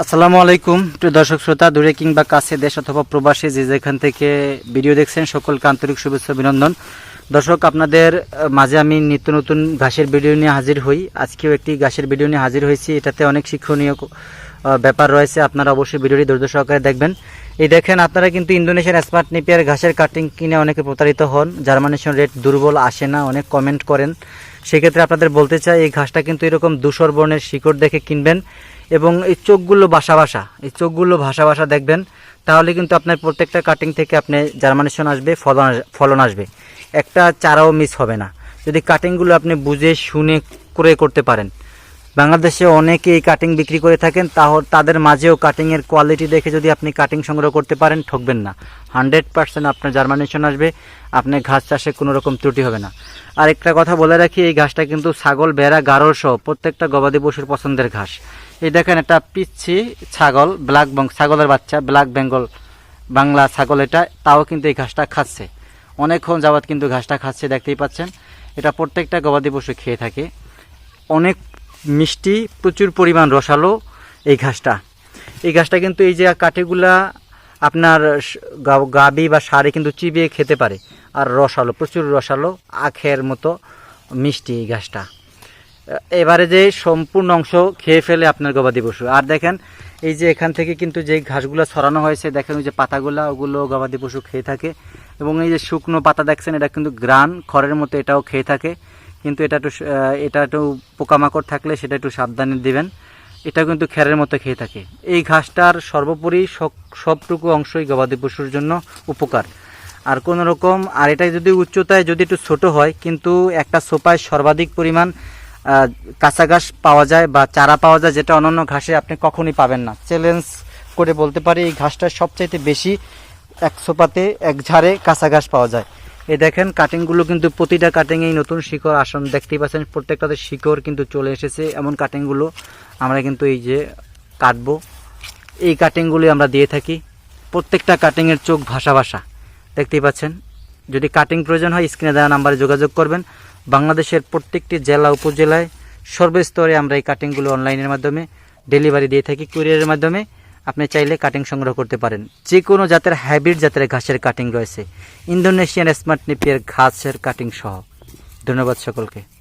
আসসালামু আলাইকুম। প্রিয় দর্শক শ্রোতা, দূরে কিংবা কাছে দেশ অথবা প্রবাসী যে যেখান থেকে ভিডিও দেখছেন, সকলকে আন্তরিক শুভেচ্ছা অভিনন্দন। দর্শক, আপনাদের মাঝে আমি নিত্য নতুন ঘাসের ভিডিও নিয়ে হাজির হই। আজকেও একটি ঘাসের ভিডিও নিয়ে হাজির হয়েছি। এটাতে অনেক শিক্ষণীয় ব্যাপার রয়েছে। আপনারা অবশ্যই ভিডিওটি ধৈর্য সহকারে দেখবেন। এই দেখেন, আপনারা কিন্তু ইন্দোনেশিয়ার স্মার্ট নিপিয়ার ঘাসের কাটিং কিনে অনেকে প্রতারিত হন। জার্মানেশন রেট দুর্বল, আসে না। অনেক কমেন্ট করেন। সেক্ষেত্রে আপনাদের বলতে চাই, এই ঘাসটা কিন্তু এরকম ধূসর বর্ণের শিকড় দেখে কিনবেন এবং এই চোখগুলো বাসা বাসা, এই চোখগুলো ভাসা ভাসা দেখবেন, তাহলে কিন্তু আপনার প্রত্যেকটা কাটিং থেকে আপনি জার্মানেশন আসবে, ফলন ফলন আসবে। একটা চারাও মিস হবে না। যদি কাটিংগুলো আপনি বুঝে, শুনে, করে করতে পারেন। বাংলাদেশে অনেকে এই কাটিং বিক্রি করে থাকেন, তাহ, তাদের মাঝেও কাটিংয়ের কোয়ালিটি দেখে যদি আপনি কাটিং সংগ্রহ করতে পারেন, ঠকবেন না। হান্ড্রেড পার্সেন্ট আপনার জার্মানেশন আসবে, আপনার ঘাস চাষে কোনো রকম ত্রুটি হবে না। আর একটা কথা বলে রাখি, এই ঘাসটা কিন্তু ছাগল বেড়া গারল সহ প্রত্যেকটা গবাদি পশুর পছন্দের ঘাস। এই দেখেন একটা পিচ্ছি ছাগল ব্ল্যাক বং ছাগলের বাচ্চা ব্ল্যাক বেঙ্গল বাংলা ছাগল এটা, তাও কিন্তু এই ঘাসটা খাচ্ছে। অনেকক্ষণ যাবৎ কিন্তু ঘাসটা খাচ্ছে, দেখতেই পাচ্ছেন। এটা প্রত্যেকটা গবাদি পশু খেয়ে থাকে। অনেক মিষ্টি, প্রচুর পরিমাণ রসালো এই ঘাসটা। এই ঘাসটা কিন্তু এই যে কাঠিগুলা আপনার গাবি বা সারে কিন্তু চিবিয়ে খেতে পারে। আর রসালো, প্রচুর রসালো, আখের মতো মিষ্টি এই ঘাসটা। এবারে যে সম্পূর্ণ অংশ খেয়ে ফেলে আপনার গবাদি পশু। আর দেখেন, এই যে এখান থেকে কিন্তু যে ঘাসগুলো ছড়ানো হয়েছে, দেখেন ওই যে পাতাগুলা, ওগুলো গবাদি পশু খেয়ে থাকে। এবং এই যে শুকনো পাতা দেখছেন, এটা কিন্তু গ্রান, খড়ের মতো এটাও খেয়ে থাকে। কিন্তু এটা একটু এটা একটু পোকামাকড় থাকলে সেটা একটু সাবধানে দিবেন। এটা কিন্তু খেরের মতো খেয়ে থাকে। এই ঘাসটার সর্বোপরি সব- সবটুকু অংশই গবাদি পশুর জন্য উপকার। আর কোন রকম আর এটা যদি উচ্চতায় যদি একটু ছোট হয়, কিন্তু একটা সোপায় সর্বাধিক পরিমাণ কাঁচা ঘাস পাওয়া যায় বা চারা পাওয়া যায়, যেটা অন্যান্য ঘাসে আপনি কখনই পাবেন না। চ্যালেঞ্জ করে বলতে পারি, এই ঘাসটা সবচাইতে বেশি এক সোপাতে, এক ঝাড়ে কাঁচা ঘাস পাওয়া যায়। এই দেখেন কাটিংগুলো কিন্তু প্রতিটা কাটিংয়েই নতুন শিকড় আসন, দেখতেই পাচ্ছেন, প্রত্যেকটাতে শিকড় কিন্তু চলে এসেছে। এমন কাটিংগুলো আমরা কিন্তু এই যে কাটবো। এই কাটিংগুলি আমরা দিয়ে থাকি। প্রত্যেকটা কাটিংয়ের চোখ ভাষা ভাষা। দেখতেই পাচ্ছেন, যদি কাটিং প্রয়োজন হয়, স্ক্রিনে দেওয়া নাম্বারে যোগাযোগ করবেন। বাংলাদেশের প্রত্যেকটি জেলা, উপজেলায় সর্বস্তরে আমরা এই কাটিংগুলো অনলাইনের মাধ্যমে ডেলিভারি দিয়ে থাকি কুরিয়ারের মাধ্যমে। আপনি চাইলে কাটিং সংগ্রহ করতে পারেন। যে কোনো জাতের হাইব্রিড জাতের ঘাসের কাটিং রয়েছে। ইন্দোনেশিয়ান স্মার্ট নিপিয়ার ঘাসের কাটিং সহ। ধন্যবাদ সকলকে।